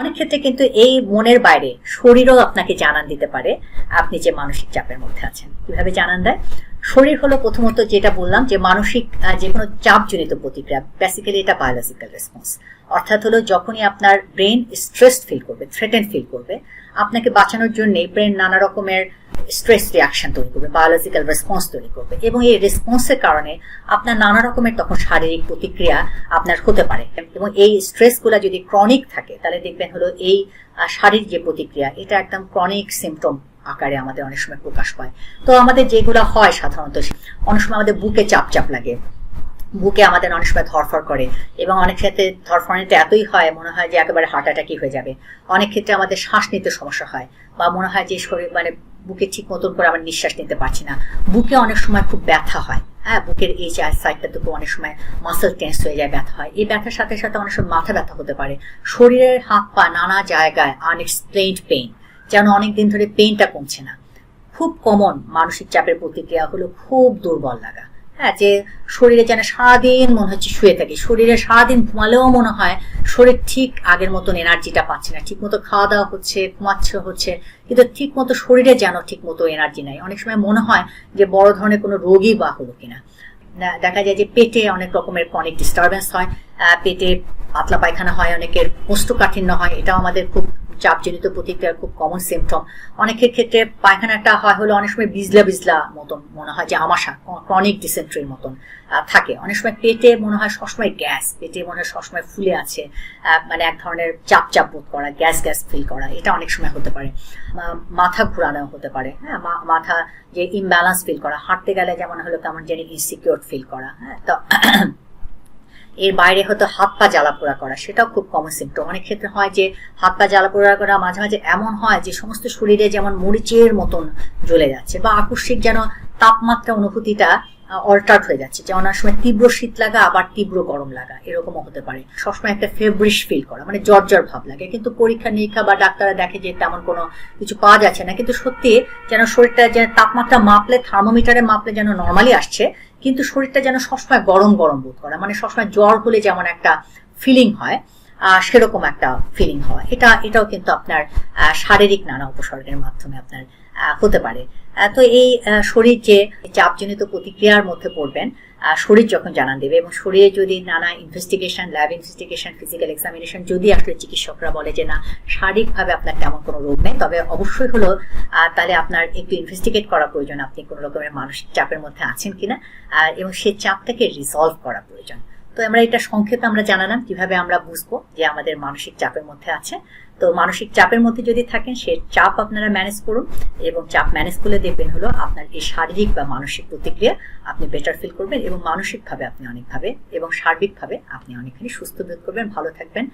অনেক ক্ষেত্রে কিন্তু এই মনের বাইরে শরীরও আপনাকে জানান দিতে পারে, আপনি যে মানসিক চাপের মধ্যে আছেন। কীভাবে জানান দেয়? শরীর হলো প্রথমত যেটা বললাম যে মানসিক যে কোনো চাপজনিত প্রতিক্রিয়া বেসিক্যালি এটা বায়োলজিক্যাল রেসপন্স অর্থাৎ হলো যখনই আপনার ব্রেন স্ট্রেস ফিল করবে থ্রেটেন ফিল করবে, আপনাকে বাঁচানোর জন্য ব্রেন নানা রকমের স্ট্রেস রিয়াকশন তৈরি করবে বায়োলজিক্যাল রেসপন্স তৈরি করবে এবং এই রেসপন্সের কারণে আপনার নানা রকমের তখন শারীরিক প্রতিক্রিয়া আপনার হতে পারে এবং এই স্ট্রেসগুলো যদি ক্রনিক থাকে, তাহলে দেখবেন হলো এই শারীরিক যে প্রতিক্রিয়া, এটা একদম ক্রনিক সিমটম আকারে আমাদের অনেক সময় প্রকাশ পায়। তো আমাদের যেগুলো হয় সাধারণত, অনেক সময় আমাদের বুকে চাপ চাপ লাগে। বুকে আমাদের অনেক সময় ধরফর করে এবং অনেক ক্ষেত্রে ধরফরানিতে এতই হয়, মনে হয় যে একেবারে হার্ট অ্যাটাকই হয়ে যাবে। অনেক ক্ষেত্রে আমাদের শ্বাস নিতে সমস্যা হয় বা মনে হয় যে শরীর মানে বুকে ঠিক মতন করে আমরা নিঃশ্বাস নিতে পারছি না। বুকে অনেক সময় খুব ব্যথা হয় হ্যাঁ? বুকের এই সাইডটাতে অনেক সময় মাসেল টেন্স হয়ে যায়, ব্যথা হয়। এই ব্যথার সাথে সাথে অনেক সময় মাথা ব্যথা হতে পারে। শরীরের হাত পা নানা জায়গায় আনএক্সপ্লেইনড পেইন যেন অনেক দিন ধরে পেইনটা কমছে না। খুব কমন মানসিক চাপের প্রতিক্রিয়া হলো খুব দুর্বল লাগা। হ্যাঁ যে শরীরে যেন সারাদিন মনে হচ্ছে শুয়ে থাকি, শরীরে সারাদিন ঘুমালেও মনে হয় শরীর ঠিক আগের মতন এনার্জিটা পাচ্ছে না ঠিক মতো খাওয়া দাওয়া হচ্ছে, ঘুমাচ্ছে হচ্ছে, কিন্তু ঠিক মতো শরীরে যেন ঠিক মতো এনার্জি নাই। অনেক সময় মনে হয় যে বড় ধরনের কোনো রোগই বা হলো কিনা। দেখা যায় যে পেটে অনেক রকমের অনেক ডিস্টারবেন্স হয় পেটে পাতলা পায়খানা হয়, অনেকের কোষ্ঠকাঠিন্য হয়, এটাও আমাদের খুব চাপজনিত প্রতিক্রিয়ার খুব কমন সিমটম অনেকের ক্ষেত্রে পায়খানাটা হয় হলো অনেক সময় বিজলা বিজলা মতন মনে হয়, যে আমাশা ক্রনিক ডিসেন্ট্রির মতন থাকে। অনেক সময় পেটে মনে হয় সবসময় গ্যাস, পেটে মনে হয় সবসময় ফুলে আছে মানে এক ধরনের চাপ চাপ বোধ করা, গ্যাস গ্যাস ফিল করা, এটা অনেক সময় হতে পারে। মাথা ঘোরানো হতে পারে হ্যাঁ মাথা যে ইমব্যালেন্স ফিল করা, হাঁটতে গেলে যেমন হলো কেমন যেন ইনসিকিউর ফিল করা হ্যাঁ তো এর বাইরে হয়তো হাত পা জ্বালা পোড়া করা, সেটাও খুব কমন সিমটম অনেক ক্ষেত্রে হয় যে হাত পা জ্বালা পোড়া করা মাঝে মাঝে এমন হয় যে সমস্ত শরীরে যেমন মরিচের মতন জ্বলে যাচ্ছে বা আকস্মিক যেন তাপমাত্রা অনুভূতিটা অল্টার্ট হয়ে যাচ্ছে। যেমন সময় তীব্র শীত লাগা, আবার তীব্র গরম লাগা, এরকমও হতে পারে। সবসময় একটা ফেব্রিশ ফিল করা মানে জ্বর ভাব লাগে। কিন্তু পরীক্ষা, নিরীক্ষা বা ডাক্তাররা দেখে যে তেমন কোনো কিছু পাওয়া যাচ্ছে না। কিন্তু সত্যি যেন শরীরটা যেন তাপমাত্রা মাপলে থার্মোমিটারে মাপলে যেন নর্মালি আসছে কিন্তু শরীরটা যেন সবসময় গরম গরম বোধ করে। মানে সবসময় জ্বর হলে যেমন একটা ফিলিং হয় সেরকম একটা ফিলিং হয়। এটা, এটাও কিন্তু আপনার শারীরিক নানা উপসর্গের মাধ্যমে আপনার হতে পারে। তো এই শরীর যে চাপজনিত প্রতিক্রিয়ার মধ্যে পড়বেন শরীর যখন জানান দেবে এবং শরীরে যদি নানা investigation lab investigation physical examination যদি আসলে চিকিৎসকরা বলে যে না, শারীরিকভাবে আপনার তেমন কোনো রোগ নেই, তবে অবশ্যই হলো তাহলে আপনার একটু ইনভেস্টিগেট করা প্রয়োজন। আপনি কোনো রকমের মানসিক চাপের মধ্যে আছেন কিনা এবং সেই চাপটাকে রিসলভ করা প্রয়োজন। তো আমরা এটা সংক্ষেপে আমরা জানালাম কীভাবে আমরা বুঝব যে আমাদের মানসিক চাপের মধ্যে আছে। তো মানসিক চাপের মধ্যে যদি থাকেন, সে চাপ আপনারা ম্যানেজ করুন এবং চাপ ম্যানেজ করলে দেখবেন হলো আপনার এই শারীরিক বা মানসিক প্রতিক্রিয়া আপনি বেটার ফিল করবেন এবং মানসিকভাবে আপনি অনেকভাবে এবং সার্বিকভাবে আপনি অনেকখানি সুস্থ বোধ করবেন। ভালো থাকবেন।